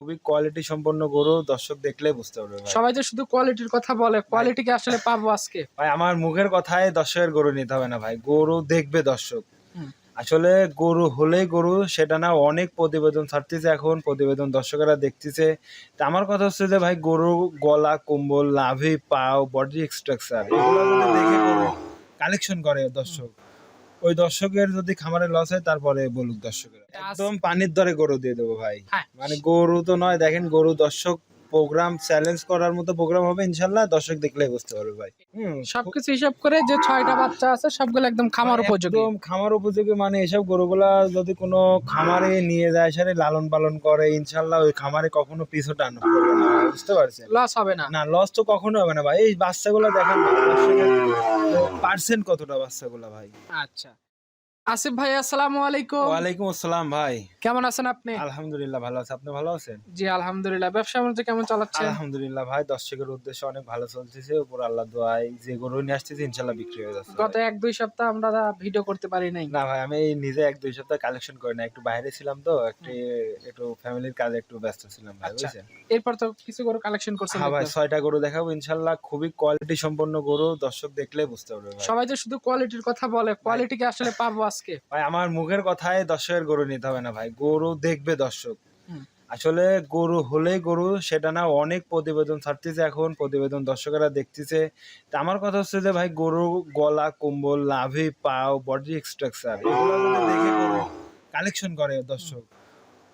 খুবই কোয়ালিটি সম্পন্ন গরু দর্শক দেখলে বুঝতে পারবে সবাই তো শুধু কোয়ালিটির কথা বলে কোয়ালিটি কি আসলে পাবো আজকে? ভাই আমার মুখের কথায় দর্শকের গরু নিতে হবে না ভাই গরু দেখবে দর্শক। আসলে গরু হলেই গরু সেটা না অনেক প্রতিবেদন ছাড়তেছে এখন প্রতিবেদন দর্শকেরা দেখতেছে। তা আমার কথা হচ্ছে যে ভাই গরু গলা কম্বল লাভি পাও বডি স্ট্রাকচার এগুলো দেখে গরু কালেকশন করে দর্শক ওই দর্শকের যদি খামারে লস হয় তারপরে বলুক দর্শকের। একদম পানির দরে গরু দিয়ে দেবো ভাই। হ্যাঁ। মানে গরু তো নয় দেখেন গরু দর্শক প্রোগ্রাম চ্যালেঞ্জ করার মতো প্রোগ্রাম হবে ইনশাল্লাহ দর্শক দেখলেই বুঝতে পারবে ভাই। হুম সবকিছু হিসাব করে যে ছয়টা বাচ্চা আছে সবগুলো একদম খামার উপযোগী। একদম খামার উপযোগী মানে এসব গরুগুলা যদি কোনো খামারে নিয়ে যায় সেটা লালন পালন করে ইনশাল্লাহ ওই খামারে কখনো পিছু টান না বুঝতে পারছেন? লস হবে না। না লস তো কখনো হবে না ভাই এই বাচ্চাগুলো দেখেন পার্সেন্ট কতটা বাচ্চাগুলো ভাই? আচ্ছা। আসিফ ভাই আসসালামু আলাইকুম। ওয়ালাইকুম আসসালাম ভাই। কেমন আছেন আপনি? আলহামদুলিল্লাহ ভালো আছে। আপনি ভালো আছেন? জি আলহামদুলিল্লাহ। ব্যবসা বাণিজ্য কেমন আলহামদুলিল্লাহ ভাই দর্শকের উদ্দেশ্যে অনেক ভালো চলতেছে। উপর আল্লাহ দোয়ায় যে গরু নিয়ে আসতেছে বিক্রি হয়ে যাচ্ছে গত এক দুই সপ্তাহ আমরা ভিডিও করতে পারি নাই। না ভাই আমি নিজে এক দুই সপ্তাহ কালেকশন করি না একটু বাইরে ছিলাম তো একটু একটু ফ্যামিলির কাজে একটু ব্যস্ত ছিলাম ভাই আচ্ছা। বুঝছেন? এরপর তো কিছু করে কালেকশন করছেন হ্যাঁ ভাই ছয়টা গরু দেখাবো ইনশাল্লাহ খুবই কোয়ালিটি সম্পন্ন গরু দর্শক দেখলে বুঝতে পারবে সবাই তো শুধু কোয়ালিটির কথা বলে কোয়ালিটি কি আসলে পাবো আজকে? ভাই আমার মুখের কথায় দর্শকের গরু নিতে হবে না ভাই। গরু দেখবে দর্শক। আসলে গরু হলে গরু সেটা না অনেক প্রতিবেদন ছাড়তেছে এখন প্রতিবেদন দর্শকেরা দেখতেছে। তা আমার কথা হচ্ছে যে ভাই গরু গলা কুম্বল লাভি পাও বডি স্ট্রাকচার এগুলো দেখে কালেকশন করে দর্শক।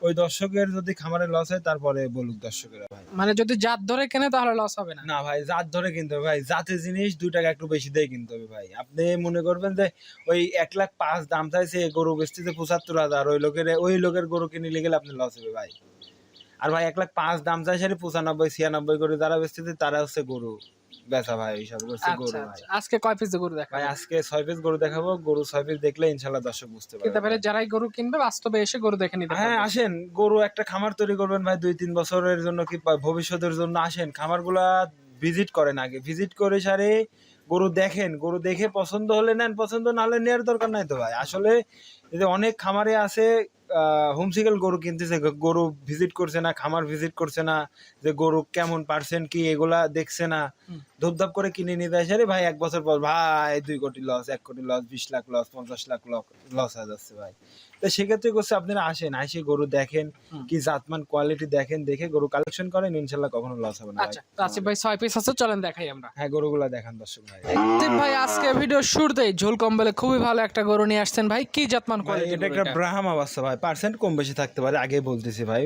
ওই দর্শকের যদি খামারে লস হয় তারপরে বলুক দর্শকেরা ভাই। মানে যদি জাত ধরে কেনে তাহলে লস হবে না? না ভাই জাত ধরে কিনতে হবে। ভাই জাতের জিনিস দুই টাকা একটু বেশি দিয়ে কিনতে হবে ভাই। আপনি মনে করবেন যে ওই এক লাখ পাঁচ দাম চাইছে গরু বেচতেছে পঁচাত্তর হাজার। ওই লোকের ওই লোকের গরু কিনে গেলে আপনি লস হবে ভাই। আর ভাই এক লাখ পাঁচ দাম চাইছে পঁচানব্বই ছিয়ানব্বই করে যারা বেচতেছে তারা হচ্ছে গরু। বেচা ভাই গরু আচ্ছা ভাই। আচ্ছা। আজকে কয় পিস গরু দেখা ভাই আজকে পিস গরু দেখাবো গরু পিস দেখলে ইনশাল্লাহ দর্শক বুঝতে পারবে পারে যারাই গরু কিনবে বাস্তবে এসে গরু দেখে নিতে হ্যাঁ আসেন গরু একটা খামার তৈরি করবেন ভাই দুই তিন বছরের জন্য কি ভবিষ্যতের জন্য আসেন। খামারগুলা ভিজিট করেন আগে। ভিজিট করে সারে গরু দেখেন। গরু দেখে পছন্দ হলে নেন পছন্দ না হলে নেওয়ার দরকার নাই তো ভাই। আসলে এই যে অনেক খামারে আছে হোমসিকেল গরু কিনতেছে গরু ভিজিট করছে না, খামার ভিজিট করছে না, যে গরু কেমন পার্সেন্ট কি, এগুলা দেখছে না। ধূপধাপ করে কিনে নিতে আসে রে ভাই এক বছর পর ভাই দুই কোটি লস এক কোটি লস বিশ লাখ লস পঞ্চাশ লাখ লস হয়ে যাচ্ছে ভাই। তো সেক্ষেত্রে করছে আপনারা আসেন আসে গরু দেখেন কি জাতমান কোয়ালিটি দেখেন দেখে গরু কালেকশন করেন ইনশাল্লাহ কখনো লস হবে না আচ্ছা আসিফ ভাই ছয় পিস আছে চলেন দেখাই আমরা। হ্যাঁ গরুগুলা দেখান দর্শক ভাই। আসিফ ভাই আজকে ভিডিও শুরুতেই ঝোল কম্বলে খুবই ভালো একটা গরু নিয়ে আসছেন ভাই কি জাতমান কোয়ালিটি এটা একটা ব্রাহ্মা বাচ্চা ভাই পার্সেন্ট কম বেশি থাকতে পারে আগে বলতেছি ভাই।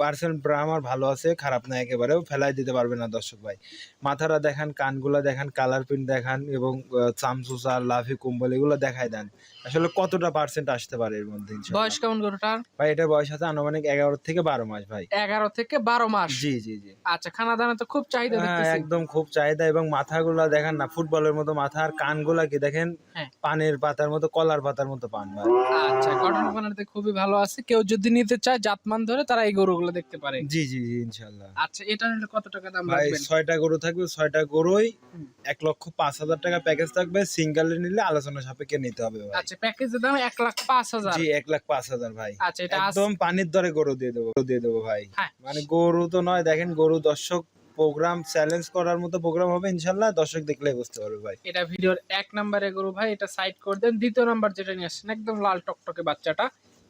পার্সেন্ট ব্রাহ্মার ভালো আছে খারাপ না একেবারেও ফেলাই দিতে পারবে না দর্শক ভাই। মাথাটা দেখান কানগুলা দেখান কালার প্রিন্ট দেখান এবং চামচুচা লাভি কুম্বল এগুলো দেখাই দেন। আসলে কতটা পার্সেন্ট আসতে পারে এর মধ্যে বয়স কেমন গরুটার? ভাই এটার বয়স আছে আনুমানিক এগারো থেকে বারো মাস ভাই। এগারো থেকে বারো মাস? জি জি জি। আচ্ছা খানা দানা তো খুব চাহিদা হ্যাঁ একদম খুব চাহিদা এবং মাথাগুলা দেখেন না ফুটবলের মতো মাথা আর কানগুলা কি দেখেন? হ্যাঁ। পানের পাতার মতো কলার পাতার মতো পান ভাই। আচ্ছা গঠন বানাতে খুবই ভালো আছে। কেউ যদি নিতে চায় জাতমান ধরে তারা এই গরুগুলো দেখতে পারে। জি জি জি ইনশাল্লাহ। আচ্ছা এটা কত টাকা দাম ভাই রাখবেন? ছয়টা গরু থাকবে ছয়টা গরুই হুম। এক লক্ষ পাঁচ হাজার টাকা প্যাকেজ থাকবে। সিঙ্গেল নিলে আলোচনা সাপেক্ষে নিতে হবে ভাই। আচ্ছা প্যাকেজের দাম এক লাখ পাঁচ হাজার। জি এক লাখ পাঁচ হাজার ভাই। আচ্ছা এটা একদম পানির দরে গরু দিয়ে দেবো দিয়ে দেবো ভাই। হ্যাঁ। মানে গরু তো নয় দেখেন গরু দর্শক প্রোগ্রাম চ্যালেঞ্জ করার মতো প্রোগ্রাম হবে ইনশাল্লাহ দর্শক দেখলেই বুঝতে পারবে ভাই। এটা ভিডিওর এক নম্বরে গরু ভাই এটা সাইড করে দেন। দ্বিতীয় নাম্বার যেটা নিয়ে আসছেন একদম লাল টকটকে বাচ্চাটা।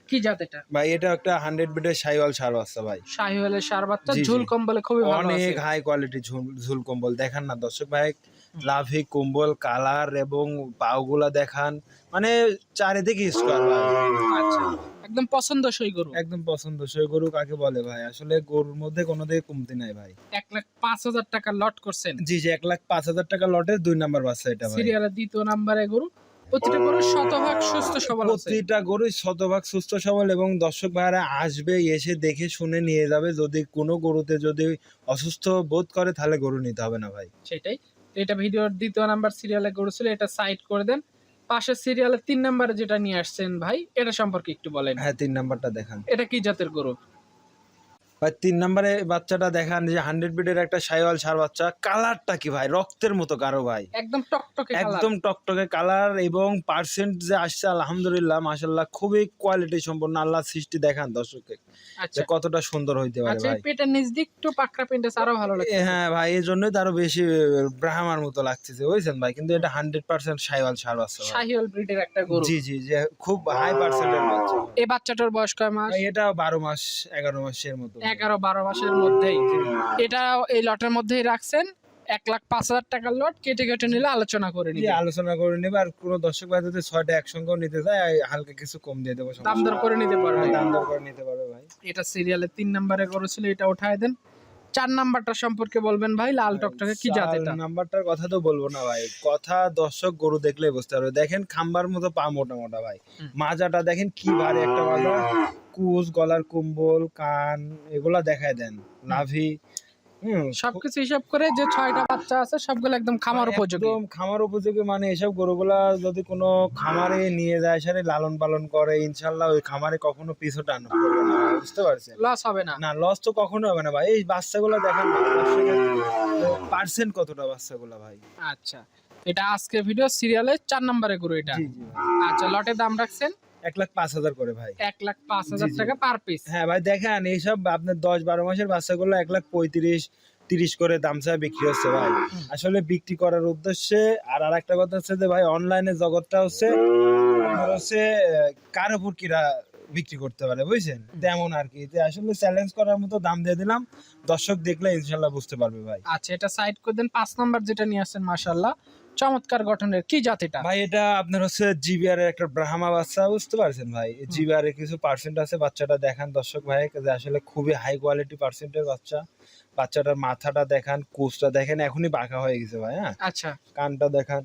কি জাত এটা? ভাই এটা একটা হান্ড্রেড বিটের সাইওয়াল সার বাচ্চা ভাই। শাহিওয়ালের সার বাচ্চা জি, জি। ঝুল কম্বলে খুবই ভালো অনেক হাই কোয়ালিটি ঝুল কম্বল দেখান না দর্শক ভাই। লাভি কম্বল কালার এবং পাওগুলা দেখান। মানে চারিদিকে স্কোয়ার আচ্ছা একদম পছন্দসই গরু। একদম পছন্দসই গরু কাকে বলে ভাই? আসলে গরুর মধ্যে কোনো দিকে কমতি নাই ভাই। এক লাখ পাঁচ হাজার টাকা লট করছেন। জি জি এক লাখ পাঁচ হাজার টাকা লটের দুই নাম্বার বাচ্চা এটা ভাই। সিরিয়ালের দ্বিতীয় নাম্বারে গরু। প্রতিটা গরু শতভাগ সুস্থ সবল প্রতিটা গরুই শতভাগ সুস্থ সবল এবং দর্শক ভাইরা আসবে এসে দেখে শুনে নিয়ে যাবে। যদি কোনো গরুতে যদি অসুস্থ বোধ করে তাহলে গরু নিতে হবে না ভাই। সেটাই। এটা ভিডিওর দ্বিতীয় নাম্বার সিরিয়ালে গরু ছিল এটা সাইড করে দেন। পাশের সিরিয়ালের তিন নাম্বারে যেটা নিয়ে আসছেন ভাই এটা সম্পর্কে একটু বলেন। হ্যাঁ তিন নাম্বারটা দেখান। এটা কি জাতের গরু? ভাই তিন নম্বরে বাচ্চাটা দেখান যে হান্ড্রেড বিডের একটা সাইওয়াল সার বাচ্চা। কালারটা কি ভাই? রক্তের মতো কারও ভাই। একদম টকটকে একদম টকটকে কালার এবং পার্সেন্ট যে আসছে আলহামদুলিল্লাহ মাশাল্লাহ খুবই কোয়ালিটি সম্পন্ন। আল্লাহ সৃষ্টি দেখান দর্শককে আচ্ছা। কতটা সুন্দর হইতে পারে আচ্ছা ভাই। পেটের নিচ দিক একটু পাকড়া পেন্টাস আরও ভালো লাগে হ্যাঁ ভাই এই জন্যই তারও বেশি ব্রাহ্মার মতো লাগতেছে বুঝছেন ভাই? কিন্তু এটা হান্ড্রেড পার্সেন্ট সাইওয়াল সার বাচ্চা ভাই। শাহিওয়াল ব্রিডের একটা গরু। জি জি যে খুব হাই পার্সেন্টের বাচ্চা। এই বাচ্চাটার বয়স কয় মাস? এটা বারো মাস এগারো মাসের মতো। এগারো বারো মাসের মধ্যেই। এটা এই লটের মধ্যেই রাখছেন এক লাখ পাঁচ হাজার টাকার লট কেটে কেটে নিলে আলোচনা করে নিবে। আলোচনা করে নিবে আর কোনো দর্শক ভাই যদি ছয়টা একসঙ্গেও নিতে চায় হালকা কিছু কম দিয়ে দেবো দাম দর করে নিতে পারবে। হ্যাঁ, দাম দর করে নিতে পারবে ভাই। এটা সিরিয়ালে তিন নম্বরে করেছিল ছিল এটা উঠায় দেন। চার নাম্বারটা সম্পর্কে বলবেন ভাই লাল টকটকে কি জাত এটা? নাম্বারটার কথা তো বলব না ভাই। কথা দর্শক গরু দেখলেই বুঝতে পারবে। দেখেন খাম্বার মতো পা মোটা মোটা ভাই। মাজাটা দেখেন কি ভারী একটা মাজা। কুচ গলার কুম্বল কান এগুলা দেখায় দেন। নাভি সবকিছু হিসাব করে যে ছয়টা বাচ্চা আছে সবগুলো একদম খামার উপযোগী। একদম খামার উপযোগী মানে এসব গরুগুলা যদি কোনো খামারে নিয়ে যায় সারে লালন পালন করে ইনশাল্লাহ ওই খামারে কখনো পিছু টান করবে না বুঝতে পারছেন? লস হবে না। না লস তো কখনো হবে না ভাই। এই বাচ্চাগুলো দেখেন পার্সেন্ট কতটা বাচ্চাগুলো ভাই? আচ্ছা এটা আজকে ভিডিও সিরিয়ালে চার নম্বরে গরু এটা। আচ্ছা লটের দাম রাখছেন? এক লাখ পাঁচ হাজার করে ভাই। এক লাখ পাঁচ হাজার। টাকা পার পিস হ্যাঁ ভাই দেখেন এইসব আপনার দশ বারো মাসের বাচ্চাগুলো এক লাখ পঁয়ত্রিশ তিরিশ করে দাম চায় বিক্রি হচ্ছে ভাই। আসলে বিক্রি করার উদ্দেশ্যে আর আর একটা কথা হচ্ছে যে ভাই অনলাইনে জগৎটা হচ্ছে হচ্ছে কার উপর কিরা বিক্রি করতে পারে বুঝছেন? তেমন আর কি। যে আসলে চ্যালেঞ্জ করার মতো দাম দিয়ে দিলাম দর্শক দেখলে ইনশাল্লাহ বুঝতে পারবে ভাই। আচ্ছা এটা সাইড করে দেন পাঁচ নাম্বার যেটা নিয়ে আসছেন মাশাল্লাহ চমৎকার গঠনের কি জাতিটা ভাই এটা আপনার হচ্ছে জিবিআর এর একটা ব্রাহ্মা বাচ্চা বুঝতে পারছেন ভাই? জিবিআর এর কিছু পার্সেন্ট আছে বাচ্চাটা দেখান দর্শক ভাই যে আসলে খুবই হাই কোয়ালিটি পার্সেন্টের বাচ্চা। বাচ্চাটার মাথাটা দেখান কোচটা দেখেন এখনই বাঁকা হয়ে গেছে ভাই হ্যাঁ? আচ্ছা। কানটা দেখান।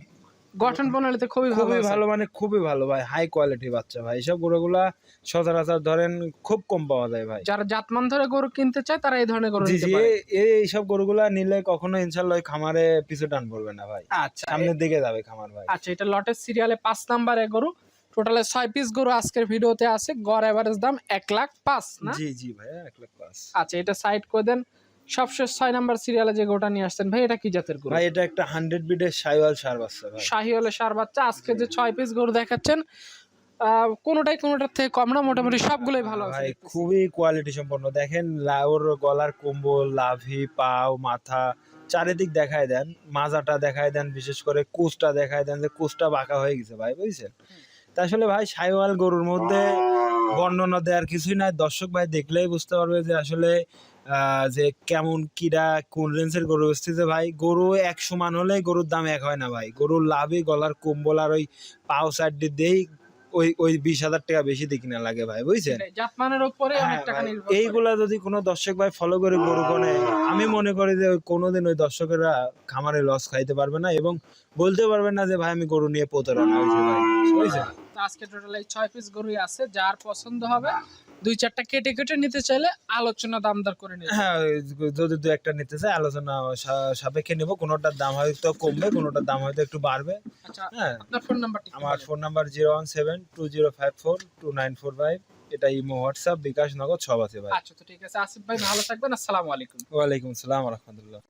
গঠন প্রণালীতে খুবই খুবই ভালো মানে খুবই ভালো ভাই হাই কোয়ালিটি বাচ্চা ভাই। এসব গরুগুলা সচরাচর ধরেন খুব কম পাওয়া যায় ভাই। যারা জাতমান ধরে গরু কিনতে চায় তারা এই ধরনের গরু নিতে পারে। এই- এই এইসব গরুগুলা নিলে কখনো ইনশাল্লাহ ওই খামারে পিছু টান পড়বে না ভাই। আচ্ছা সামনের দিকে যাবে খামার ভাই। আচ্ছা এটা লটের সিরিয়ালে পাঁচ নাম্বারে গরু। টোটালে ছয় পিস গরু আজকের ভিডিওতে আছে। গড় এভারেজ দাম এক লাখ পাঁচ না? জি জি ভাই এক লাখ পাঁচ। আচ্ছা এটা সাইড করে দেন। সবশেষ ছয় নাম্বার সিরিয়ালে যে গরুটা নিয়ে আসছেন ভাই এটা কি জাতের গরু? ভাই এটা একটা হান্ড্রেড বিডের সাইওয়াল সার বাচ্চা ভাই। শাহিওয়ালে সার বাচ্চা আজকে যে ছয় পিস গরু দেখাচ্ছেন কোনোটাই কোনোটার থেকে কম না মোটামুটি সবগুলোই ভালো আছে। ভাই খুবই কোয়ালিটি সম্পন্ন। দেখেন ওর গলার কম্বল লাভি পাও মাথা চারিদিক দেখায় দেন মাজাটা দেখায় দেন বিশেষ করে কুচটা দেখায় দেন যে কুচটা বাঁকা হয়ে গেছে ভাই বুঝছেন? তা আসলে ভাই সাইওয়াল গরুর মধ্যে বর্ণনা দেওয়ার কিছুই নাই। দর্শক ভাই দেখলেই বুঝতে পারবে যে আসলে যে কেমন কিরা কোন রেঞ্জের গরু এসেছে ভাই। গরু এক সমান হলে গরুর দাম এক হয় না ভাই। গরুর লাভই গলার কম্বল আর ওই পাও সাইড দিয়েই ওই ওই বিশ হাজার টাকা বেশি দিয়ে কিনা লাগে ভাই বুঝছেন? হ্যাঁ। এইগুলা যদি কোনো দর্শক ভাই ফলো করে গরু কোনে আমি মনে করি যে ওই কোনোদিন ওই দর্শকেরা খামারে লস খাইতে পারবে না এবং বলতে পারবে না যে ভাই আমি গরু নিয়ে প্রতারণা হয়েছে ভাই বুঝছেন? তো আজকে টোটাল এই ছয় পিস গরুই আছে যার পছন্দ হবে দুই চারটা কেটে কেটে নিতে চাইলে আলোচনা দাম দর করে নিতে হ্যাঁ যদি দু একটা নিতে চাই আলোচনা সাপেক্ষে নেব। কোনোটার দাম হয়তো কমবে কোনোটার দাম হয়তো একটু বাড়বে। আচ্ছা হ্যাঁ। আপনার ফোন নাম্বারটি আমার phone number zero one seven two zero five four two nine four five এটা ইমো হোয়াটসঅ্যাপ বিকাশ নগর সব আছে ভাই। আচ্ছা তো ঠিক আছে। আসিফ ভাই ভালো থাকবেন। আসসালামু আলাইকুম। ওয়ালাইকুম আসসালাম রহমতুল্লাহ